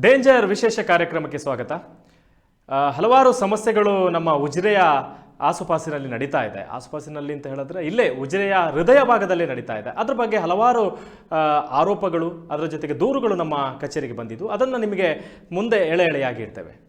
Danger ವಿಶೇಷ ಕಾರ್ಯಕ್ರಮಕ್ಕೆ ಸ್ವಾಗತ. ಹಲವಾರು ಸಮಸ್ಯೆಗಳು ನಮ್ಮ ಉಜಿರೆಯ ಆಸುಪಾಸಿನಲ್ಲಿ ನಡೀತಾ ಇದೆ. ಆಸುಪಾಸಿನಲ್ಲಿ ಅಂತ ಹೇಳಿದ್ರೆ ಇಲ್ಲೇ ಉಜಿರೆಯ ಹೃದಯ ಭಾಗದಲ್ಲಿ ನಡೀತಾ ಇದೆ. ಅದರ ಬಗ್ಗೆ ಹಲವಾರು ಆರೋಪಗಳು, ಅದರ ಜೊತೆಗೆ ದೂರುಗಳು ನಮ್ಮ ಕಚೇರಿಗೆ ಬಂದಿದ್ದು. ಅದನ್ನು ನಿಮಗೆ ಮುಂದೆ ಎಳೆ ಎಳೆಯಾಗಿ ಇಡ್ತೇವೆ.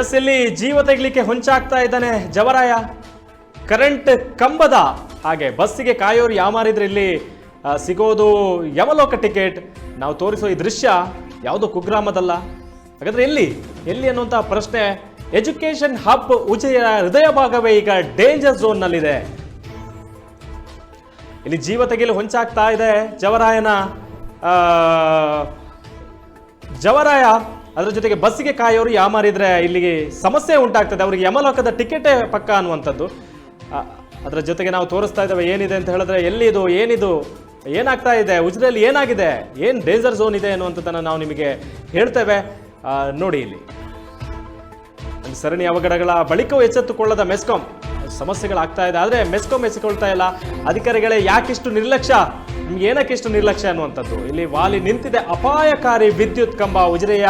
ಎಸ್ ಇಲ್ಲಿ ಜೀವ ತೆಗಲಿಕ್ಕೆ ಹೊಂಚಾಗ್ತಾ ಇದ್ದಾನೆ ಜವರಾಯ. ಕರೆಂಟ್ ಕಂಬದ ಹಾಗೆ ಬಸ್ಸಿಗೆ ಕಾಯೋರು ಯಾಮಾರಿದ್ರೆ ಇಲ್ಲಿ ಸಿಗೋದು ಯಮಲೋಕ ಟಿಕೆಟ್ ನಾವು ತೋರಿಸೋ ಈ ದೃಶ್ಯ ಯಾವುದು ಕುಗ್ರಾಮದಲ್ಲ. ಹಾಗಾದ್ರೆ ಎಲ್ಲಿ? ಎಲ್ಲಿ ಅನ್ನುವಂಥ ಪ್ರಶ್ನೆ. ಎಜುಕೇಶನ್ ಹಬ್ ಉಜಯ ಹೃದಯ ಭಾಗವೇ ಈಗ ಡೇಂಜರ್ ಝೋನ್ನಲ್ಲಿದೆ ಇಲ್ಲಿ ಜೀವ ತೆಗೆಯಲು ಹೊಂಚಾಗ್ತಾ ಇದೆ ಜವರಾಯನ ಜವರಾಯ. ಅದರ ಜೊತೆಗೆ ಬಸ್ಸಿಗೆ ಕಾಯೋರು ಯಾಮಾರಿದ್ರೆ ಇಲ್ಲಿಗೆ ಸಮಸ್ಯೆ ಉಂಟಾಗ್ತದೆ. ಅವರಿಗೆ ಯಮಲೋಕದ ಟಿಕೆಟೇ ಪಕ್ಕ ಅನ್ನುವಂಥದ್ದು. ಅದರ ಜೊತೆಗೆ ನಾವು ತೋರಿಸ್ತಾ ಇದ್ದೇವೆ, ಏನಿದೆ ಅಂತ ಹೇಳಿದ್ರೆ ಎಲ್ಲಿದು, ಏನಿದು, ಏನಾಗ್ತಾ ಇದೆ ಉಜ್ರೆಯಲ್ಲಿ ಏನಾಗಿದೆ, ಏನು ಡೇಂಜರ್ ಝೋನ್ ಇದೆ ಅನ್ನುವಂಥದ್ದನ್ನು ನಾವು ನಿಮಗೆ ಹೇಳ್ತೇವೆ. ನೋಡಿ ಇಲ್ಲಿ. ಸರಣಿ ಅವಘಡಗಳ ಬಳಿಕವೂ ಎಚ್ಚೆತ್ತುಕೊಳ್ಳದ ಮೆಸ್ಕಾಂ. ಸಮಸ್ಯೆಗಳಾಗ್ತಾ ಇದೆ, ಆದರೆ ಮೆಸ್ಕಾಂ ಎಚ್ಚಿಕೊಳ್ತಾ ಇಲ್ಲ. ಅಧಿಕಾರಿಗಳೇ ಯಾಕಿಷ್ಟು ನಿರ್ಲಕ್ಷ್ಯ? ನಿಮ್ಗೆ ಏನಕ್ಕಿಷ್ಟು ನಿರ್ಲಕ್ಷ್ಯ ಅನ್ನುವಂಥದ್ದು. ಇಲ್ಲಿ ವಾಲಿ ನಿಂತಿದೆ, ಅಪಾಯಕಾರಿ ವಿದ್ಯುತ್ ಕಂಬ ಉಜಿರೆಯ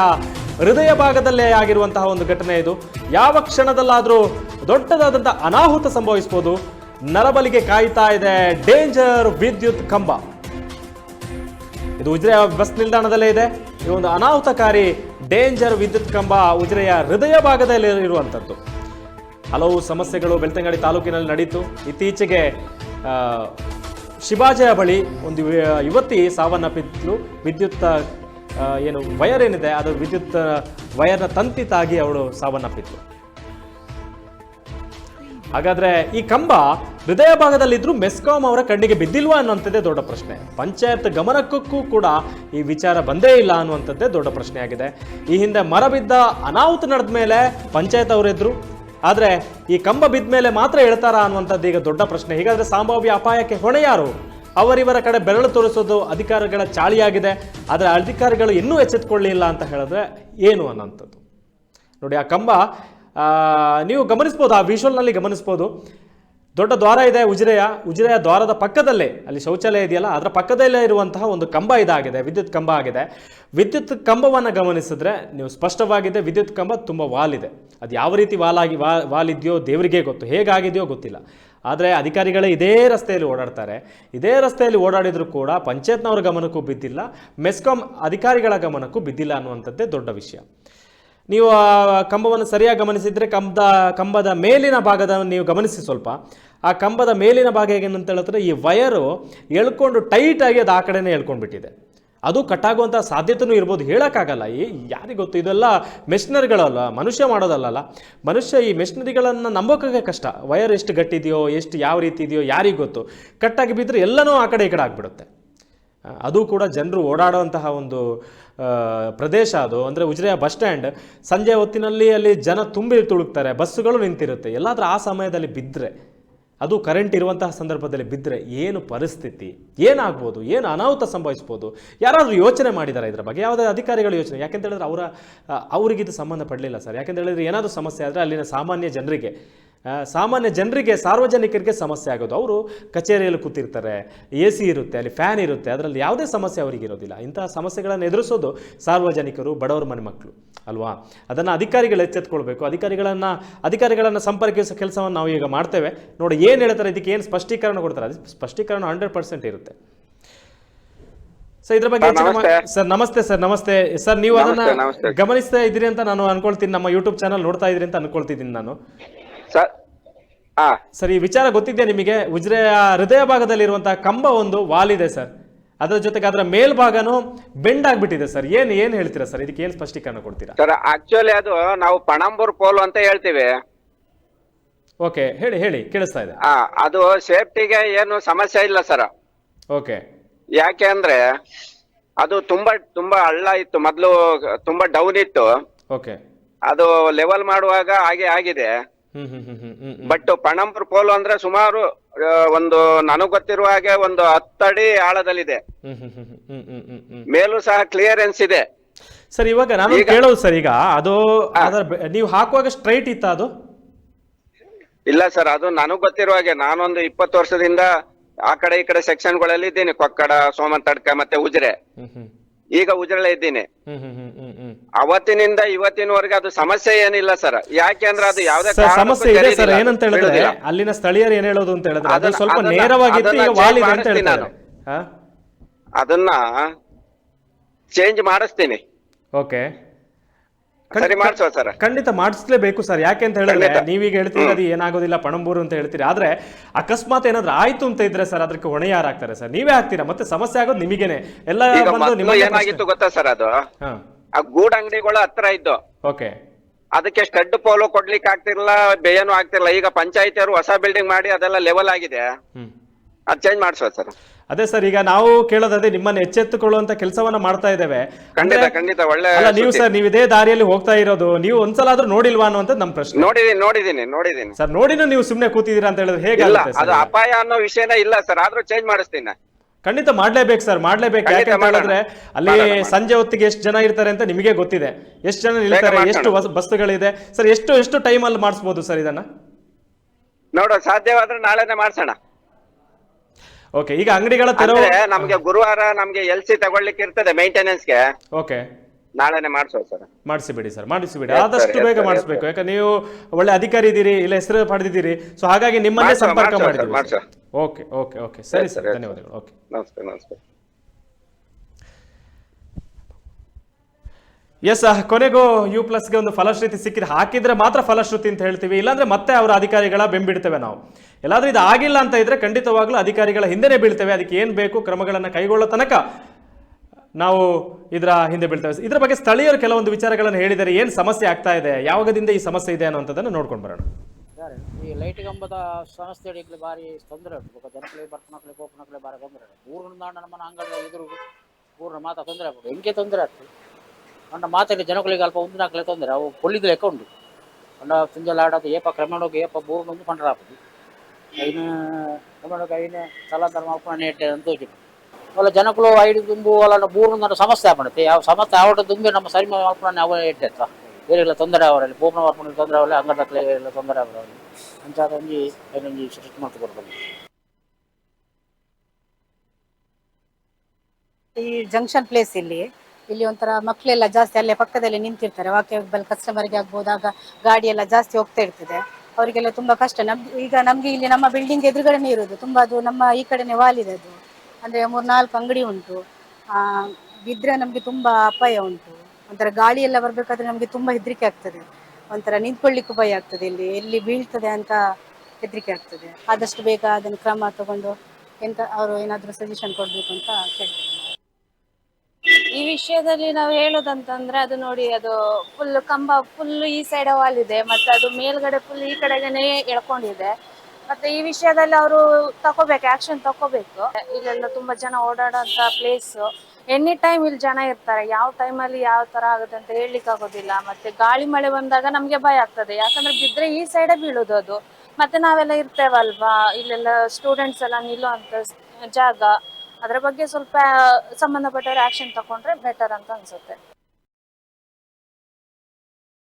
ಹೃದಯ ಭಾಗದಲ್ಲೇ ಆಗಿರುವಂತಹ ಒಂದು ಘಟನೆ ಇದು. ಯಾವ ಕ್ಷಣದಲ್ಲಾದರೂ ದೊಡ್ಡದಾದಂಥ ಅನಾಹುತ ಸಂಭವಿಸ್ಬೋದು. ನರಬಲಿಗೆ ಕಾಯ್ತಾ ಇದೆ ಡೇಂಜರ್ ವಿದ್ಯುತ್ ಕಂಬ. ಇದು ಉಜಿರೆಯ ಬಸ್ ನಿಲ್ದಾಣದಲ್ಲೇ ಇದೆ. ಈ ಒಂದು ಅನಾಹುತಕಾರಿ ಡೇಂಜರ್ ವಿದ್ಯುತ್ ಕಂಬ ಉಜಿರೆಯ ಹೃದಯ ಭಾಗದಲ್ಲಿ ಇರುವಂಥದ್ದು ಹಲವು ಸಮಸ್ಯೆಗಳು ಬೆಳ್ತಂಗಡಿ ತಾಲೂಕಿನಲ್ಲಿ ನಡೀತು. ಇತ್ತೀಚೆಗೆ ಶಿವಾಜಯ ಬಳಿ ಒಂದು ಯುವ- ಯುವತಿ ಸಾವನ್ನಪ್ಪಿದ್ಲು. ವಿದ್ಯುತ್ ಏನು ವಯರ್ ಏನಿದೆ, ಅದು ವಿದ್ಯುತ್ ವಯರ್ನ ತಂತಿ ತಾಗಿ ಅವಳು ಸಾವನ್ನಪ್ಪಿತ್ತು ಹಾಗಾದ್ರೆ ಈ ಕಂಬ ಹೃದಯ ಭಾಗದಲ್ಲಿದ್ದರೂ ಮೆಸ್ಕಾಂ ಅವರ ಕಣ್ಣಿಗೆ ಬಿದ್ದಿಲ್ವಾ ಅನ್ನುವಂಥದ್ದೇ ದೊಡ್ಡ ಪ್ರಶ್ನೆ. ಪಂಚಾಯತ್ ಗಮನಕ್ಕೂ ಕೂಡ ಈ ವಿಚಾರ ಬಂದೇ ಇಲ್ಲ ಅನ್ನುವಂಥದ್ದೇ ದೊಡ್ಡ ಪ್ರಶ್ನೆ ಆಗಿದೆ ಈ ಹಿಂದೆ ಮರ ಬಿದ್ದ ಅನಾಹುತ ನಡೆದ ಮೇಲೆ ಪಂಚಾಯತ್ ಅವರಿದ್ರು. ಆದರೆ ಈ ಕಂಬ ಬಿದ್ದ ಮೇಲೆ ಮಾತ್ರ ಹೇಳ್ತಾರಾ ಅನ್ನುವಂಥದ್ದು ಈಗ ದೊಡ್ಡ ಪ್ರಶ್ನೆ. ಹೀಗಾದರೆ ಸಂಭಾವ್ಯ ಅಪಾಯಕ್ಕೆ ಹೊಣೆ ಯಾರು? ಅವರಿವರ ಕಡೆ ಬೆರಳು ತೋರಿಸೋದು ಅಧಿಕಾರಿಗಳ ಚಾಳಿಯಾಗಿದೆ. ಆದರೆ ಅಧಿಕಾರಿಗಳು ಇನ್ನೂ ಎಚ್ಚೆತ್ತುಕೊಳ್ಳಿಲ್ಲ ಅಂತ ಹೇಳಿದ್ರೆ ಏನು ಅನ್ನೋಂಥದ್ದು. ನೋಡಿ, ಆ ಕಂಬ ನೀವು ಗಮನಿಸ್ಬೋದು, ಆ ವಿಷುವಲ್ನಲ್ಲಿ ಗಮನಿಸ್ಬೋದು. ದೊಡ್ಡ ದ್ವಾರ ಇದೆ ಉಜಿರೆಯ. ಉಜಿರೆಯ ದ್ವಾರದ ಪಕ್ಕದಲ್ಲೇ. ಅಲ್ಲಿ ಶೌಚಾಲಯ ಇದೆಯಲ್ಲ, ಅದರ ಪಕ್ಕದಲ್ಲೇ ಇರುವಂತಹ ಒಂದು ಕಂಬ ಇದಾಗಿದೆ, ವಿದ್ಯುತ್ ಕಂಬ ಆಗಿದೆ. ವಿದ್ಯುತ್ ಕಂಬವನ್ನು ಗಮನಿಸಿದ್ರೆ ನೀವು ಸ್ಪಷ್ಟವಾಗಿದೆ, ವಿದ್ಯುತ್ ಕಂಬ ತುಂಬ ವಾಲಿದೆ ಅದು ಯಾವ ರೀತಿ ವಾಲಾಗಿ ವಾ ವಾಲಿದೆಯೋ ದೇವರಿಗೆ ಗೊತ್ತು, ಹೇಗಾಗಿದೆಯೋ ಗೊತ್ತಿಲ್ಲ. ಆದರೆ ಅಧಿಕಾರಿಗಳೇ ಇದೇ ರಸ್ತೆಯಲ್ಲಿ ಓಡಾಡ್ತಾರೆ. ಇದೇ ರಸ್ತೆಯಲ್ಲಿ ಓಡಾಡಿದರೂ ಕೂಡ ಪಂಚಾಯತ್ನವರ ಗಮನಕ್ಕೂ ಬಿದ್ದಿಲ್ಲ, ಮೆಸ್ಕಾಂ ಅಧಿಕಾರಿಗಳ ಗಮನಕ್ಕೂ ಬಿದ್ದಿಲ್ಲ ಅನ್ನುವಂಥದ್ದೇ ದೊಡ್ಡ ವಿಷಯ. ನೀವು ಕಂಬವನ್ನು ಸರಿಯಾಗಿ ಗಮನಿಸಿದರೆ ಕಂಬದ ಕಂಬದ ಮೇಲಿನ ಭಾಗದ ನೀವು ಗಮನಿಸಿ ಸ್ವಲ್ಪ. ಆ ಕಂಬದ ಮೇಲಿನ ಭಾಗ ಹೇಗೇನಂತ ಹೇಳಿದ್ರೆ ಈ ವಯರು ಎಳ್ಕೊಂಡು ಟೈಟಾಗಿ ಅದು ಆ ಕಡೆನೇ ಎಳ್ಕೊಂಡ್ಬಿಟ್ಟಿದೆ. ಅದು ಕಟ್ಟಾಗುವಂಥ ಸಾಧ್ಯತೆಯೂ ಇರ್ಬೋದು, ಹೇಳೋಕ್ಕಾಗಲ್ಲ. ಈ ಯಾರಿಗೆ ಗೊತ್ತು, ಇದೆಲ್ಲ ಮೆಷಿನರಿಗಳಲ್ಲ, ಮನುಷ್ಯ ಮಾಡೋದಲ್ಲಲ್ಲ. ಮನುಷ್ಯ ಈ ಮೆಷಿನರಿಗಳನ್ನು ನಂಬೋಕೆ ಕಷ್ಟ. ವಯರ್ ಎಷ್ಟು ಗಟ್ಟಿದೆಯೋ, ಎಷ್ಟು ಯಾವ ರೀತಿ ಇದೆಯೋ ಯಾರಿಗೆ ಗೊತ್ತು. ಕಟ್ಟಾಗಿ ಬಿದ್ದರೆ ಎಲ್ಲನೂ ಆ ಕಡೆ ಈ ಕಡೆ ಆಗಿಬಿಡುತ್ತೆ. ಅದು ಕೂಡ ಜನರು ಓಡಾಡುವಂತಹ ಒಂದು ಪ್ರದೇಶ ಅದು. ಅಂದರೆ ಉಜಿರೆಯ ಬಸ್ ಸ್ಟ್ಯಾಂಡ್ ಸಂಜೆ ಹೊತ್ತಿನಲ್ಲಿ ಅಲ್ಲಿ ಜನ ತುಂಬಿ ತುಳುಕ್ತಾರೆ, ಬಸ್ಸುಗಳು ನಿಂತಿರುತ್ತೆ. ಎಲ್ಲಾದರೂ ಆ ಸಮಯದಲ್ಲಿ ಬಿದ್ದರೆ ಅದು ಕರೆಂಟ್ ಇರುವಂತಹ ಸಂದರ್ಭದಲ್ಲಿ ಬಿದ್ದರೆ ಏನು ಪರಿಸ್ಥಿತಿ? ಏನಾಗ್ಬೋದು? ಏನು ಅನಾಹುತ ಸಂಭವಿಸ್ಬೋದು? ಯಾರಾದರೂ ಯೋಚನೆ ಮಾಡಿದ್ದಾರೆ ಇದರ ಬಗ್ಗೆ? ಯಾವುದೇ ಅಧಿಕಾರಿಗಳು ಯೋಚನೆ? ಯಾಕೆಂತ ಹೇಳಿದ್ರೆ ಅವರ ಅವರಿಗಿದು ಸಂಬಂಧ ಪಡಲಿಲ್ಲ ಸರ್. ಯಾಕೆಂತ ಹೇಳಿದ್ರೆ ಏನಾದರೂ ಸಮಸ್ಯೆ ಆದರೆ ಅಲ್ಲಿನ ಸಾಮಾನ್ಯ ಜನರಿಗೆ ಸಾಮಾನ್ಯ ಜನರಿಗೆ ಸಾರ್ವಜನಿಕರಿಗೆ ಸಮಸ್ಯೆ ಆಗೋದು. ಅವರು ಕಚೇರಿಯಲ್ಲಿ ಕೂತಿರ್ತಾರೆ. ಎ ಸಿ ಇರುತ್ತೆ ಅಲ್ಲಿ ಫ್ಯಾನ್ ಇರುತ್ತೆ. ಅದರಲ್ಲಿ ಯಾವುದೇ ಸಮಸ್ಯೆ ಅವರಿಗೆ ಇರೋದಿಲ್ಲ. ಇಂತಹ ಸಮಸ್ಯೆಗಳನ್ನು ಎದುರಿಸೋದು ಸಾರ್ವಜನಿಕರು ಬಡವರ ಮನೆ ಮಕ್ಕಳು ಅಲ್ವಾ? ಅದನ್ನು ಅಧಿಕಾರಿಗಳು ಎಚ್ಚೆತ್ಕೊಳ್ಬೇಕು. ಅಧಿಕಾರಿಗಳನ್ನು ಅಧಿಕಾರಿಗಳನ್ನು ಸಂಪರ್ಕಿಸೋ ಕೆಲಸವನ್ನು ನಾವು ಈಗ ಮಾಡ್ತೇವೆ. ನೋಡಿ ಏನು ಹೇಳ್ತಾರೆ ಇದಕ್ಕೆ ಏನು ಸ್ಪಷ್ಟೀಕರಣ ಕೊಡ್ತಾರೆ? ಅದು ಸ್ಪಷ್ಟೀಕರಣ ಹಂಡ್ರೆಡ್ ಪರ್ಸೆಂಟ್ ಇರುತ್ತೆ. ಸರ್ ಇದ್ರ ಬಗ್ಗೆ ಸರ್, ನಮಸ್ತೆ. ಸರ್ ನಮಸ್ತೆ ಸರ್ ನೀವು ಅದನ್ನ. ಗಮನಿಸ್ತಾ ಇದ್ದೀರಿ ಅಂತ ನಾನು ಅನ್ಕೊಳ್ತೀನಿ. ನಮ್ಮ ಯೂಟ್ಯೂಬ್ ಚಾನಲ್ ನೋಡ್ತಾ ಇದ್ರಿ ಅಂತ ಅನ್ಕೊಳ್ತಿದ್ದೀನಿ ನಾನು. ಸರ್ ಹಾ ಸರ್ ಈ ವಿಚಾರ ಗೊತ್ತಿದೆ ನಿಮಗೆ? ಉಜ್ರೆಯ ಹೃದಯ ಭಾಗದಲ್ಲಿರುವಂತಹ ಕಂಬ ಒಂದು ವಾಲಿದೆ ಸರ್. ಅದರ ಜೊತೆಗೆ ಅದರ ಮೇಲ್ಭಾಗನೂ ಬೆಂಡ್ ಆಗ್ಬಿಟ್ಟಿದೆ ಸರ್. ಏನ್ ಏನ್ ಹೇಳ್ತೀರಾ ಸರ್? ಇದಕ್ಕೆ ಏನ್ ಸ್ಪಷ್ಟೀಕರಣ ಕೊಡ್ತೀರಾ? ಸರ್ ಆಕ್ಚುಲಿ ಅದು ನಾವು ಪಣಂಬೂರ್ ಪೋಲ್ ಅಂತ ಹೇಳ್ತೀವಿ. ಓಕೆ ಹೇಳಿ ಹೇಳಿ ಕೇಳಿಸ್ತಾ ಇದೆ. ಆ ಅದು ಸೇಫ್ಟಿಗೆ ಏನು ಸಮಸ್ಯೆ ಇಲ್ಲ ಸರ್. ಓಕೆ. ಯಾಕೆ ಅಂದ್ರೆ ಅದು ತುಂಬಾ ತುಂಬಾ ಹಳ್ಳ ಇತ್ತು. ಮೊದಲು ತುಂಬಾ ಡೌನ್ ಇತ್ತು. ಓಕೆ. ಅದು ಲೆವೆಲ್ ಮಾಡುವಾಗ ಹಾಗೆ ಆಗಿದೆ. ಹ್ಮ್ ಹ್ಮ್ ಹ್ಮ್ ಹ್ಮ್ ಹ್ಮ್. ಹ್ಮ್ ಬಟ್ ಪಣಂಪುರ್ ಪೋಲ್ ಅಂದ್ರೆ ಸುಮಾರು ಒಂದು ನನಗ್ ಗೊತ್ತಿರುವ ಹಾಗೆ ಒಂದು ಹತ್ತಡಿ ಆಳದಲ್ಲಿದೆ. ಮೇಲೂ ಸಹ ಕ್ಲಿಯರೆನ್ಸ್ ಇದೆ. ಸರ್ ಇವಾಗ ನಾನು ಕೇಳೋದು ಸರ್ ಈಗ ಅದು ನೀವು ಹಾಕುವಾಗ ಸ್ಟ್ರೈಟ್ ಇತ್ತ ಅದು? ಇಲ್ಲ ಸರ್ ಅದು ನನಗ್ ಗೊತ್ತಿರುವ ಹಾಗೆ ನಾನೊಂದು ಇಪ್ಪತ್ತು ವರ್ಷದಿಂದ ಆ ಕಡೆ ಈ ಕಡೆ ಸೆಕ್ಷನ್ಗಳಲ್ಲಿ ಇದ್ದೀನಿ ಕೊಕ್ಕಡ ಸೋಮಂತಡ್ಕ ಮತ್ತೆ ಉಜಿರೆ. ಈಗ ಉಜ್ರಳ ಇದ್ದೀನಿ. ಅವತ್ತಿನಿಂದ ಇವತ್ತಿನವರೆಗೆ ಅದು ಸಮಸ್ಯೆ ಏನಿಲ್ಲ ಸರ್. ಯಾಕೆ ಅಂದ್ರೆ ಅದು ಯಾವ್ದೇ ಸಮಸ್ಯೆ ಇದೆ ಸರ್ ಏನಂತ ಹೇಳಿದ್ರೆ ಅಲ್ಲಿನ ಸ್ಥಳೀಯರು ಏನ್ ಹೇಳೋದು ಅಂತ ಹೇಳಿದ್ರೆ ಅದು ಸ್ವಲ್ಪ ನೇರವಾಗಿ ಅದನ್ನ ಚೇಂಜ್ ಮಾಡಿಸ್ತೀನಿ. ಓಕೆ. ಸರಿ ಮಾಡ್ಸೋ ಸರ್. ಖಂಡಿತ ಮಾಡಿಸ್ಲೇಬೇಕು ಸರ್. ಯಾಕೆ ಅಂತ ಹೇಳಿದ್ರೆ. ನೀವೀಗ ಹೇಳ್ತೀರಿ ಅದು ಏನಾಗೋದಿಲ್ಲ ಪಣಂಬೂರು ಅಂತ ಹೇಳ್ತೀರಿ. ಆದ್ರೆ ಅಕಸ್ಮಾತ್ ಏನಾದ್ರು ಆಯ್ತು ಅಂತ ಇದ್ರೆ ಸರ್ ಅದಕ್ಕೆ ಹೊಣೆ ಯಾರು ಆಗ್ತಾರೆ ಸರ್? ನೀವೇ ಹಾಕ್ತೀರಾ? ಮತ್ತೆ ಸಮಸ್ಯೆ ಆಗೋದು ನಿಮಗೇನೆ. ಎಲ್ಲ ಏನಾಗಿತ್ತು ಗೊತ್ತಾ ಸರ್ ಅದು? ಆ ಗೂಡ್ ಅಂಗಡಿಗಳು ಹತ್ರ ಇದ್ದು. ಓಕೆ. ಅದಕ್ಕೆ ಸ್ಟಡ್ ಪೋಲು ಕೊಡ್ಲಿಕ್ಕೆ ಆಗ್ತಿರ್ಲಿಲ್ಲ ಬೇಯನು ಆಗ್ತಿರ್ಲಿಲ್ಲ. ಈಗ ಪಂಚಾಯತಿಯವರು ಹೊಸ ಬಿಲ್ಡಿಂಗ್ ಮಾಡಿ ಅದೆಲ್ಲ ಲೆವೆಲ್ ಆಗಿದೆ. ಅದ್ ಚೇಂಜ್ ಮಾಡ್ಸೋ ಸರ್. ಅದೇ ಸರ್ ಈಗ ನಾವು ಕೇಳೋದದೇ ನಿಮ್ಮನ್ನ ಎಚ್ಚೆತ್ತುಕೊಳ್ಳುವಂತ ಕೆಲಸವನ್ನ ಮಾಡ್ತಾ ಇದ್ದೇವೆ. ಖಂಡಿತ ಖಂಡಿತ ಒಳ್ಳೆ ಅಲ್ಲ ನೀವು ಸರ್ ನೀವು ಇದೇ ದಾರಿಯಲ್ಲಿ ಹೋಗ್ತಾ ಇರೋದು ನೀವು ಒಂದ್ಸಲ ಆದ್ರೂ ನೋಡಿಲ್ವಾ ಅನ್ನುವಂಥದ್ದು ನಮ್ಮ ಪ್ರಶ್ನೆ. ನೋಡಿದೀನಿ ನೋಡಿದೀನಿ ನೋಡಿದೀನಿ. ಸರ್ ನೋಡಿನೂ ನೀವು ಸುಮ್ನೆ ಕೂತಿದ್ದೀರಾ ಅಂತ ಹೇಳಿದ್ರೆ ಹೇಗೆ ಅಲ್ಲ ಅದು ಅಪಾಯ ಅನ್ನೋ ವಿಷಯನೇ ಇಲ್ಲ ಸರ್ ಆದ್ರೂ ಚೇಂಜ್ ಮಾಡಿಸ್ತೀನಿ. ಖಂಡಿತ ಮಾಡ್ಲೇಬೇಕು ಸರ್ ಮಾಡ್ಲೇಬೇಕು. ಖಂಡಿತ ಯಾಕೆ ಮಾಡಿದ್ರೆ ಮಾಡೋಣ. ಹೇಳಿದ್ರೆ ಅಲ್ಲಿ. ಸಂಜೆ ಹೊತ್ತಿಗೆ ಎಷ್ಟು ಜನ ಇರ್ತಾರೆ ಅಂತ ನಿಮಗೆ ಗೊತ್ತಿದೆ. ಎಷ್ಟು ಜನ ನಿಲ್ತಾರೆ. ಎಷ್ಟು ಬಸ್- ಬಸ್ಸುಗಳಿದೆ. ಸರ್ ಎಷ್ಟು ಎಷ್ಟು ಟೈಮ್ ಅಲ್ಲಿ ಮಾಡಿಸ್ಬೋದು ಸರ್ ಇದನ್ನ? ನೋಡೋ ಸಾಧ್ಯವಾದ್ರೆ ನಾಳೆನೆ ಮಾಡ್ಸೋಣ. ಓಕೆ ಈಗ ಅಂಗಡಿಗಳ ತೆರವು ಅಂದ್ರೆ ನಮ್ಗೆ ಗುರುವಾರ ನಮ್ಗೆ ಎಲ್ ಸಿ ತಗೊಳ್ಲಿಕ್ಕೆ ಇರ್ತದೆ ಮೇಂಟೆನೆನ್ಸ್ಗೆ ಓಕೆ ನಾಳೆನೆ ಮಾಡ್ಸೋ ಸರ್. ಮಾಡಿಸಿಬಿಡಿ ಸರ್ ಮಾಡಿಸಿಬಿಡಿ. ಬಿಡಿ sir, ಆದಷ್ಟು yes, ಬೇಗ sir, ಯಾಕಂದ್ರೆ ಮಾಡಿಸ್ಬೇಕು. ಯಾಕೆ ನೀವು ಒಳ್ಳೆ ಅಧಿಕಾರಿ ಇದ್ದೀರಿ ಇಲ್ಲ ಹೆಸರು ಪಡೆದಿದ್ದೀರಿ ಸೊ ಹಾಗಾಗಿ ನಿಮ್ಮನ್ನೇ ಸಂಪರ್ಕ ಮಾಡಿದ್ವಿ ಓಕೆ ಓಕೆ ಓಕೆ ಸರಿ Yes, ಸರ್ sir, ಧನ್ಯವಾದಗಳು. ಓಕೆ ನಮಸ್ತೆ ನಮಸ್ತೆ. ಎಸ್ ಕೊನೆಗೂ ಯು ಪ್ಲಸ್ಗೆ ಒಂದು ಫಲಶ್ರುತಿ ಸಿಕ್ಕಿದ್ರೆ ಹಾಕಿದ್ರೆ ಮಾತ್ರ ಫಲಶ್ರುತಿ ಅಂತ ಹೇಳ್ತೀವಿ. ಇಲ್ಲಾಂದ್ರೆ ಮತ್ತೆ ಅವರ ಅಧಿಕಾರಿಗಳ ಬೆಂಬಿಡ್ತೇವೆ ನಾವು. ಎಲ್ಲಾದ್ರೂ ಇದು ಆಗಿಲ್ಲ ಅಂತ ಇದ್ರೆ ಖಂಡಿತವಾಗ್ಲೂ ಅಧಿಕಾರಿಗಳ ಹಿಂದೆನೇ ಬೀಳ್ತೇವೆ. ಅದಕ್ಕೆ ಏನು ಬೇಕು ಕ್ರಮಗಳನ್ನು ಕೈಗೊಳ್ಳೋ ತನಕ ನಾವು ಇದರ ಹಿಂದೆ ಬೀಳ್ತೇವೆ. ಇದ್ರ ಬಗ್ಗೆ ಸ್ಥಳೀಯರು ಕೆಲವೊಂದು ವಿಚಾರಗಳನ್ನು ಹೇಳಿದರೆ ಏನು ಸಮಸ್ಯೆ ಆಗ್ತಾ ಇದೆ? ಯಾವಾಗದಿಂದ ಈ ಸಮಸ್ಯೆ ಇದೆ ಅನ್ನೋಂಥದ್ದನ್ನು ನೋಡ್ಕೊಂಡು ಬರೋಣ. ಈ ಲೈಟ್ ಕಂಬದ ಸಮಸ್ಯೆ ಹಿಡಿಗ್ಲಿ ಭಾರಿ ತೊಂದರೆ ಉಂಟು. ಜನಗಳಿಗೆ ಬರ್ಪನಕ್ಲೆ ಪೋಪನಕ್ಲೆ ಭಾರಿ ತೊಂದರೆ ಊರಿನಿಂದ ಅಂಗಡಿ ಎದುರು ಊರಿನ ಮಾತ ತೊಂದರೆ ಆಗ್ಬೋದು ಹೆಂಗೆ ತೊಂದರೆ ಆಗ್ತದೆ? ಅಂಡ ಮಾತಲ್ಲಿ ಜನಗಳಿಗೆ ಅಲ್ಪ ಉಂದಿನಾಕ್ಲೆ ತೊಂದರೆ. ಅವು ಕೊಲ್ಲಿದ ಲೆಕ್ಕ ಉಂಟು. ಅಂಡ ಪಿಂಜಲ್ ಆಡೋದು, ಏಪ ಕ್ರಮಣೋಗಿ, ಏಪ ಊರಿನೊಂದು ಪಂಡ್ರ ಹಾಕೋದು. ಐನ, ಕ್ರಮಣೋಗಿ ಐನ ತಲಾಂತರ ಮಾಡ್ಕೊಂಡು ನೆಟ್ಟೆ ಅಂತ ತೋಜಿ ಅಲ್ಲ ಜನಗಳು ಐದು ತುಂಬು, ಅಲ್ಲ ಊರಿನ ಸಮಸ್ಯೆ ಆಗ್ಬಿಡುತ್ತೆ. ಯಾವ ಸಮಸ್ಯೆ ಆವಡ ತುಂಬಿ ನಮ್ಮ ಸರಿ ಮಾಡ್ಕೊಂಡು ಅವ ಇಟ್ಟೆತ್ತ ಬೇರೆಲ್ಲ ತೊಂದರೆ ಅವರಲ್ಲಿ ಬೋರ್ನ ಮಾಡ್ಕೊಂಡು ತೊಂದರೆ ಅವಲ್ಲ ಅಂಗಡಕ್ಲೆ ಎಲ್ಲ ತೊಂದರೆ ಅವರಲ್ಲಿ ಒಂಜಿ ಐನೊಂಜಿ ಸೃಷ್ಟಿ ಮಾಡ್ಕೊಡ್ಬೋದು ಈ ಜಂಕ್ಷನ್ ಪ್ಲೇಸ್ ಇಲ್ಲಿ ಇಲ್ಲಿ ಒಂಥರ ಮಕ್ಕಳೆಲ್ಲ ಜಾಸ್ತಿ ಅಲ್ಲೇ ಪಕ್ಕದಲ್ಲಿ ನಿಂತಿರ್ತಾರೆ ವಾಕ್ಯಬಲ್ ಕಸ್ಟಮರ್ಗೆ ಆಗ್ಬೋದು, ಆಗ ಗಾಡಿ ಎಲ್ಲ ಜಾಸ್ತಿ ಹೋಗ್ತಾ ಇರ್ತದೆ. ಅವರಿಗೆಲ್ಲ ತುಂಬಾ ಕಷ್ಟ. ನಮ್, ಈಗ ನಮ್ಗೆ ಇಲ್ಲಿ ನಮ್ಮ ಬಿಲ್ಡಿಂಗ್ ಎದುರುಗಡೆನೇ ಇರೋದು, ತುಂಬಾ ಅದು ನಮ್ಮ ಈ ಕಡೆನೆ ವಾಲಿದೆ ಅದು. ಅಂದ್ರೆ ಮೂರ್ನಾಲ್ಕು ಅಂಗಡಿ ಉಂಟು. ಆ, ಬಿದ್ರೆ ನಮ್ಗೆ ತುಂಬಾ ಅಪಾಯ ಉಂಟು. ಒಂಥರ ಗಾಳಿ ಎಲ್ಲ ಬರ್ಬೇಕಾದ್ರೆ ನಮ್ಗೆ ತುಂಬಾ ಹೆದರಿಕೆ ಆಗ್ತದೆ. ಒಂಥರ ನಿಂತ್ಕೊಳ್ಳಿಕ್ಕೂ ಭಯ ಆಗ್ತದೆ ಇಲ್ಲಿ. ಎಲ್ಲಿ ಬೀಳ್ತದೆ ಅಂತ ಹೆದರಿಕೆ ಆಗ್ತದೆ. ಆದಷ್ಟು ಬೇಗ ಅದನ್ನು ಕ್ರಮ ತಗೊಂಡು ಎಂತ, ಅವರು ಏನಾದರೂ ಸಜೆಷನ್ ಕೊಡ್ಬೇಕು ಅಂತ ಕೇಳ್ತೇನೆ. ಈ ವಿಷಯದಲ್ಲಿ ನಾವು ಹೇಳೋದಂತಂದ್ರೆ ಅದು ನೋಡಿ ಅದು ಫುಲ್ ಕಂಬ ಫುಲ್ ಈ ಸೈಡ್ ವಾಲ್ ಇದೆ, ಮತ್ತೆ ಅದು ಮೇಲ್ಗಡೆ ಫುಲ್ ಈ ಕಡೆಗೇನೆ ಎಳ್ಕೊಂಡಿದೆ. ಮತ್ತೆ ಈ ವಿಷಯದಲ್ಲಿ ಅವರು ತಗೋಬೇಕು ಆಕ್ಷನ್ ತಕೋಬೇಕು. ಇಲ್ಲೆಲ್ಲ ತುಂಬಾ ಜನ ಓಡಾಡೋಂತ ಪ್ಲೇಸ್ ಎನಿ ಟೈಮ್ ಇಲ್ಲಿ ಜನ ಇರ್ತಾರೆ, ಯಾವ ಅಲ್ಲಿ ಯಾವ ತರ ಆಗುತ್ತೆ ಅಂತ ಹೇಳಲಿಕ್ಕೆ ಆಗೋದಿಲ್ಲ. ಮತ್ತೆ ಗಾಳಿ ಮಳೆ ಬಂದಾಗ ನಮ್ಗೆ ಭಯ ಆಗ್ತದೆ. ಯಾಕಂದ್ರೆ ಬಿದ್ರೆ ಈ ಸೈಡೇ ಬೀಳೋದು ಅದು. ಮತ್ತೆ ನಾವೆಲ್ಲ ಇರ್ತೇವಲ್ವಾ? ಇಲ್ಲೆಲ್ಲ ಸ್ಟೂಡೆಂಟ್ಸ್ ಎಲ್ಲ ನಿಲ್ಲುವಂತ ಜಾಗ. ಅದ್ರ ಬಗ್ಗೆ ಸ್ವಲ್ಪ ಸಂಬಂಧಪಟ್ಟವ್ರು ಆಕ್ಷನ್ ತಗೊಂಡ್ರೆ ಬೆಟರ್ ಅಂತ ಅನ್ಸುತ್ತೆ.